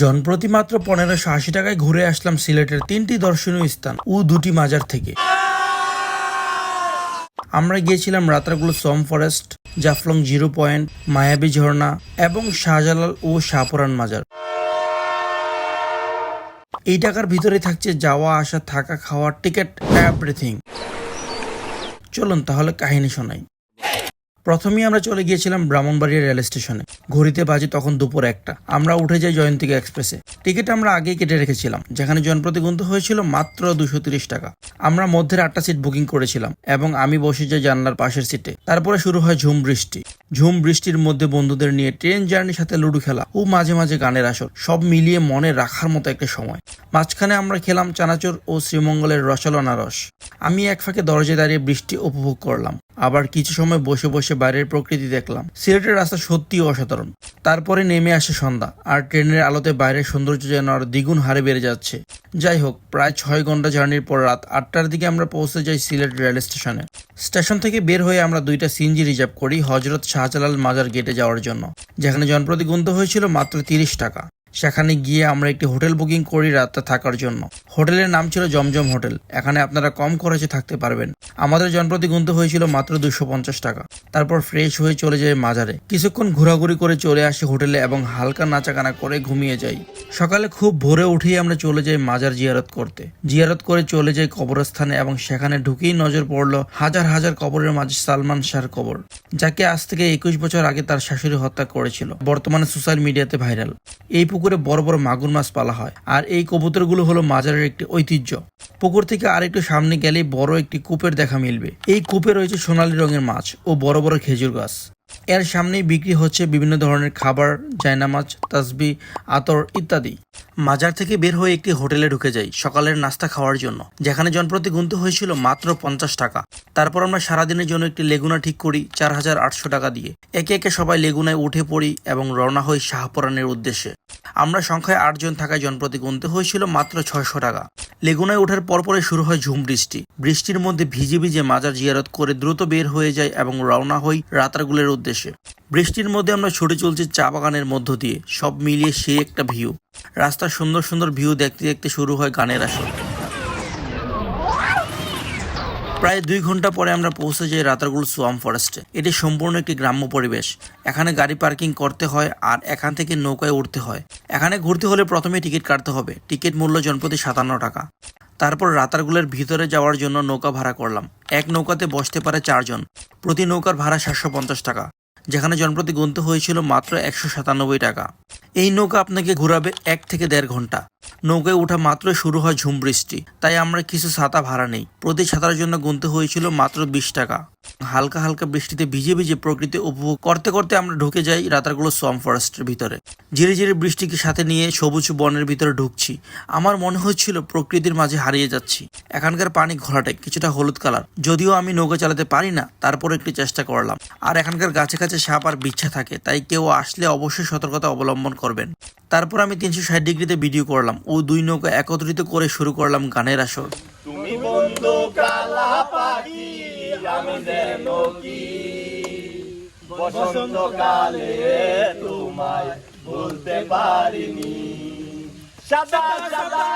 জনপ্রতি মাত্র পনেরোশো আশি টাকায় ঘুরে আসলাম সিলেটের তিনটি দর্শনীয় স্থান ও দুটি মাজার থেকে। আমরা গিয়েছিলাম রাত্রাগুলো সম ফরেস্ট, জাফলং জিরো পয়েন্ট, মায়াবী ঝর্ণা এবং শাহজালাল ও শাহপুরান মাজার। এই টাকার ভিতরে থাকছে যাওয়া, আসা, থাকা খাওয়ার টিকিট এভরিথিং চলুন তাহলে কাহিনী শোনাই। প্রথমেই আমরা চলে গিয়েছিলাম ব্রাহ্মণবাড়িয়া রেল স্টেশনে। ঘড়িতে বাজে তখন দুপুর একটা। আমরা উঠে যাই জয়ন্তিকা এক্সপ্রেসে। টিকিট আমরা আগেই কেটে রেখেছিলাম, যেখানে জনপ্রতি গুনতে হয়েছিল মাত্র দুশো তিরিশ টাকা। আমরা মধ্যের আটটা সিট বুকিং করেছিলাম এবং আমি বসে যাই জানলার পাশের সিটে তারপরে শুরু হয় ঝুম বৃষ্টি। ঝুম বৃষ্টির মধ্যে বন্ধুদের নিয়ে ট্রেন জার্নির সাথে লুডো খেলা ও মাঝে মাঝে গানের আসর, সব মিলিয়ে মনে রাখার মতো একটা সময়। মাঝখানে আমরা খেলাম চানাচুর ও শ্রীমঙ্গলের রসলনা রস আমি এক ফাঁকে দরজায় দাঁড়িয়ে বৃষ্টি উপভোগ করলাম। আবার কিছু সময় বসে বসে বাইরের প্রকৃতি দেখলাম। সিলেটের রাস্তা সত্যি অসাধারণ। তারপরে নেমে আসে সন্ধ্যা, আর ট্রেনের আলোতে বাইরের সৌন্দর্য যেন আর দ্বিগুণ হারে বেড়ে যাচ্ছে। যাই হোক প্রায় ছয় ঘণ্টা জার্নির পর রাত আটটার দিকে আমরা পৌঁছে যাই সিলেট রেল স্টেশনে। স্টেশন থেকে বের হয়ে আমরা দুইটা সিএনজি রিজার্ভ করি হজরত শাহজালাল মাজার গেটে যাওয়ার জন্য, যেখানে জনপ্রতি গুনতে হয়েছিল মাত্র তিরিশ টাকা। সেখানে গিয়ে আমরা একটি হোটেল বুকিং করি রাতটা থাকার জন্য। হোটেলের নাম ছিল জমজম হোটেল। এখানে আপনারা কম খরচে থাকতে পারবেন। আমাদের জনপ্রতি গুনতে হয়েছিল মাত্র দুশো পঞ্চাশ টাকা। তারপর ফ্রেশ হয়ে চলে যায় মাজারে। কিছুক্ষণ ঘোরাঘুরি করে চলে আসি হোটেলে এবং হালকা নাচাকানা করে ঘুমিয়ে যাই। সকালে খুব ভোরে উঠেই আমরা চলে যাই মাজার জিয়ারত করতে। জিয়ারত করে চলে যাই কবরস্থানে এবং সেখানে ঢুকেই নজর পড়ল হাজার হাজার কবরের মাঝে সালমান শাহর কবর, যাকে আজ থেকে একুশ বছর আগে তার শাশুড়ি হত্যা করেছিল, বর্তমানে সোশ্যাল মিডিয়াতে ভাইরাল। এই পুকুরে বড় বড় মাগুর মাছ পালা হয়। আর এই কবুতরগুলো হলো মাজারের একটি ঐতিহ্য। পুকুর থেকে আরেকটু সামনে গেলে বড় একটি কূপের দেখা মিলবে। এই কূপে রয়েছে সোনালি রঙের মাছ ও বড় বড় খেজুর গাছ। এর সামনেই বিক্রি হচ্ছে বিভিন্ন ধরনের খাবার, জায়নামাজ, তাসবি, আতর ইত্যাদি। মাজার থেকে বের হয়ে একটি হোটেলে ঢুকে যাই সকালের নাস্তা খাওয়ার জন্য, যেখানে জনপ্রতি গুনতে হয়েছিল মাত্র পঞ্চাশ টাকা। তারপর আমরা সারাদিনের জন্য একটি লেগুনা ঠিক করি চার হাজার আটশো টাকা দিয়ে। একে একে সবাই লেগুনায় উঠে পড়ি এবং রওনা হই শাহপুরানের উদ্দেশ্যে। আমরা সংখ্যায় আটজন থাকায় জনপ্রতি গুনতে হয়েছিল মাত্র ছয়শো টাকা। লেগুনায় ওঠার পরপরে শুরু হয় ঝুম বৃষ্টি। বৃষ্টির মধ্যে ভিজে ভিজে মাজার জিয়ারত করে দ্রুত বের হয়ে যায় এবং রওনা হই রাতারগুলের উদ্দেশ্যে। বৃষ্টির মধ্যে আমরা ছুটে চলছি চা বাগানের মধ্য দিয়ে। সব মিলিয়ে সে একটা ভিউ। রাস্তার সুন্দর সুন্দর ভিউ দেখতে দেখতে শুরু হয় গানের আসর। প্রায় দুই ঘণ্টা পরে আমরা পৌঁছে যাই রাতারগুল সোয়াম ফরেস্টে। এটি সম্পূর্ণ একটি গ্রাম্য পরিবেশ। এখানে গাড়ি পার্কিং করতে হয় আর এখান থেকে নৌকায় উঠতে হয়। এখানে ঘুরতে হলে প্রথমে টিকিট কাটতে হবে। টিকিট মূল্য জনপ্রতি সাতান্ন টাকা। তারপর রাতারগুলের ভিতরে যাওয়ার জন্য নৌকা ভাড়া করলাম। এক নৌকাতে বসতে পারে চারজন। প্রতি নৌকার ভাড়া সাতশো পঞ্চাশ টাকা। যেখানে জনপ্রতি গুনতে হয়েছিল মাত্র একশো সাতানব্বই টাকা। এই নৌকা আপনাকে ঘুরাবে এক থেকে দেড় ঘণ্টা। নৌকায় ওঠা মাত্র শুরু হয় ঝুম বৃষ্টি। তাই আমরা কিছু ছাতা ভাড়া নেই। প্রতি ছাতার জন্য গুনতে হয়েছিল মাত্র বিশ টাকা। হালকা হালকা বৃষ্টিতে ভিজে ভিজে প্রকৃতি উপভোগ করতে করতে আমরা ঢুকে যাই রাতারগুলো সোয়াম ফরেস্টের ভিতরে। ধীরে ধীরে বৃষ্টিকে সাথে নিয়ে সবুজ বনের ভিতরে ঢুকছি। আমার মনে হচ্ছিল প্রকৃতির মাঝে হারিয়ে যাচ্ছি। এখানকার পানি ঘোলাটে, কিছুটা হলুদ কালার। যদিও আমি নৌকা চালাতে পারি না তারপর একটু চেষ্টা করলাম। আর এখানকার গাছে গাছে সাপ আর বিচ্ছা থাকে, তাই কেউ আসলে অবশ্যই সতর্কতা অবলম্বন করবেন। তারপর আমি তিনশো ষাট ডিগ্রিতে ভিডিও করলাম। ও দুই নৌকা একত্রিত করে শুরু করলাম গানের আসর। সাদা সাদা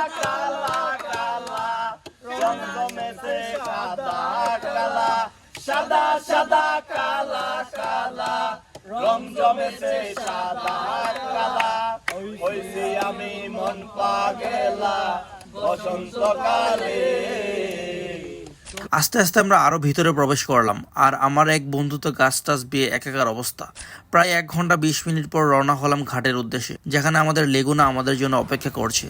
সাদা সাদা, কালা কালা রঙ জমেছে সাদা কালা। হইছি আমি মন পাগেলা, বসন্তকালে। আস্তে আস্তে আমরা আরও ভিতরে প্রবেশ করলাম, আর আমার এক বন্ধু তো গাছ টাছ বিয়ে একাকার অবস্থা। প্রায় এক ঘণ্টা বিশ মিনিট পর রওনা হলাম ঘাটের উদ্দেশ্যে, যেখানে আমাদের লেগুনা আমাদের জন্য অপেক্ষা করছে।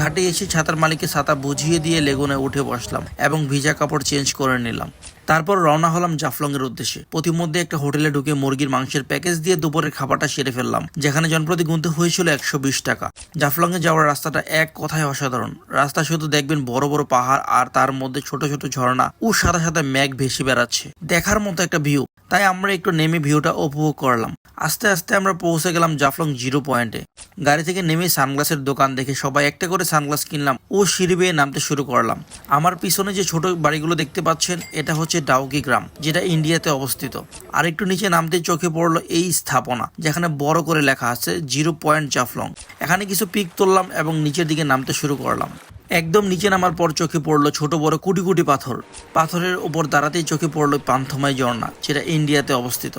ঘাটে এসে ছাতার মালিককে ছাতা বুঝিয়ে দিয়ে লেগুনে উঠে বসলাম এবং ভিজা কাপড় চেঞ্জ করে নিলাম। তারপর রওনা হলাম জাফলং এর উদ্দেশ্যে। প্রতিমধ্যে একটা হোটেলে ঢুকে মুরগির মাংসের প্যাকেজ দিয়ে দুপুরের খাবারটা সেরে ফেললাম, যেখানে জনপ্রতি গুনতে হয়েছিল একশো বিশ টাকা। জাফলং এ যাওয়ার রাস্তাটা এক কথায় অসাধারণ। রাস্তা শুধু দেখবেন বড় বড় পাহাড় আর তার মধ্যে ছোট ছোট ঝর্ণা ও সাদা সাদা মেঘ ভেসে বেড়াচ্ছে। দেখার মতো একটা ভিউ তাই আমরা একটু নেমে ভিউটা উপভোগ করলাম। আস্তে আস্তে আমরা পৌঁছে গেলাম জাফলং জিরো পয়েন্টে। গাড়ি থেকে নেমে সানগ্লাসের দোকান দেখে সবাই একটা করে সানগ্লাস কিনলাম ও সিঁড়ি বেয়ে নামতে শুরু করলাম। আমার পিছনে যে ছোট বাড়িগুলো দেখতে পাচ্ছেন, এটা হচ্ছে হচ্ছে ডাউকি গ্রাম, যেটা ইন্ডিয়াতে অবস্থিত। আর একটু নিচে নামতে চোখে পড়ল এই স্থাপনা, যেখানে বড় করে লেখা আছে জিরো পয়েন্ট জাফলং। এখানে কিছু পিক তুললাম এবং নিচের দিকে নামতে শুরু করলাম। একদম নিচে নামার পর চোখে পড়ল ছোট বড় কুটি কুটি পাথর। পাথরের উপর দাঁড়াতেই চোখে পড়ল পান্থমাই ঝর্ণা, যেটা ইন্ডিয়াতে অবস্থিত।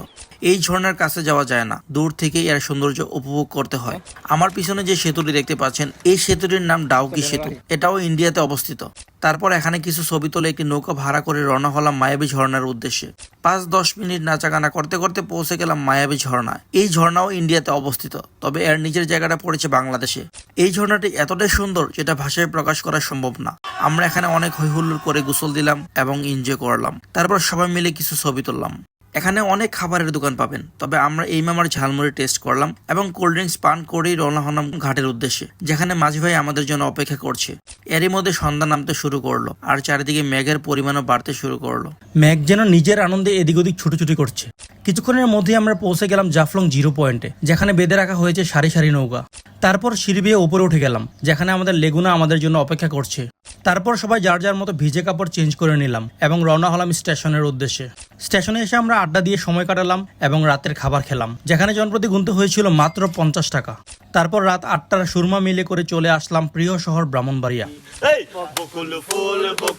এই ঝর্ণার কাছে যাওয়া যায় না। দূর থেকেই এর সৌন্দর্য উপভোগ করতে হয়। আমার পিছনে যে সেতুটি দেখতে পাচ্ছেন, এই সেতুটির নাম ডাউকি সেতু। এটাও ইন্ডিয়াতে অবস্থিত। তারপর এখানে কিছু ছবি তুলে একটি নৌকা ভাড়া করে রওনা হলাম মায়াবী ঝর্ণার উদ্দেশ্যে। পাঁচ দশ মিনিট নাচাগানা করতে করতে পৌঁছে গেলাম মায়াবী ঝর্ণা এই ঝর্ণাও ইন্ডিয়াতে অবস্থিত, তবে এর নিজের জায়গাটা পড়েছে বাংলাদেশে। এই ঝর্ণাটি এতটাই সুন্দর যেটা ভাষায় প্রকাশ করা সম্ভব না। আমরা এখানে অনেক হৈহুল্লোড় করে গোসল দিলাম এবং এনজয় করলাম। তারপর সবাই মিলে কিছু ছবি তুললাম। এখানে অনেক খাবারের দোকান পাবেন। তবে আমরা এই মামার ঝালমুড়ি টেস্ট করলাম এবং কোল্ড ড্রিঙ্কস পান করেই রওনা হলাম ঘাটের উদ্দেশ্যে, যেখানে মাঝি ভাই আমাদের জন্য অপেক্ষা করছে। এরই মধ্যে সন্ধ্যা নামতে শুরু করল আর চারিদিকে মেঘের পরিমাণও বাড়তে শুরু করল। ম্যাক যেন নিজের আনন্দে এদিক ওদিক ছুটোছুটি করছে। কিছুক্ষণের মধ্যেই আমরা পৌঁছে গেলাম জাফলং জিরো পয়েন্টে, যেখানে বেঁধে রাখা হয়েছে সারি সারি নৌকা। তারপর সিঁড়ি বেয়ে উপরে উঠে গেলাম, যেখানে আমাদের লেগুনা আমাদের জন্য অপেক্ষা করছে। তারপর সবাই যার যার মতো ভিজে কাপড় চেঞ্জ করে নিলাম এবং রওনা হলাম স্টেশনের উদ্দেশ্যে। স্টেশনে এসে আমরা আড্ডা দিয়ে সময় কাটালাম এবং রাতের খাবার খেলাম, যেখানে জনপ্রতি গুনতে হয়েছিল মাত্র পঞ্চাশ টাকা। তারপর রাত আটটার সুরমা মিলে করে চলে আসলাম প্রিয় শহর ব্রাহ্মণবাড়িয়া।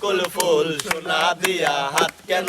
ফুল ফুল, সোনা দিয়া হাত কেন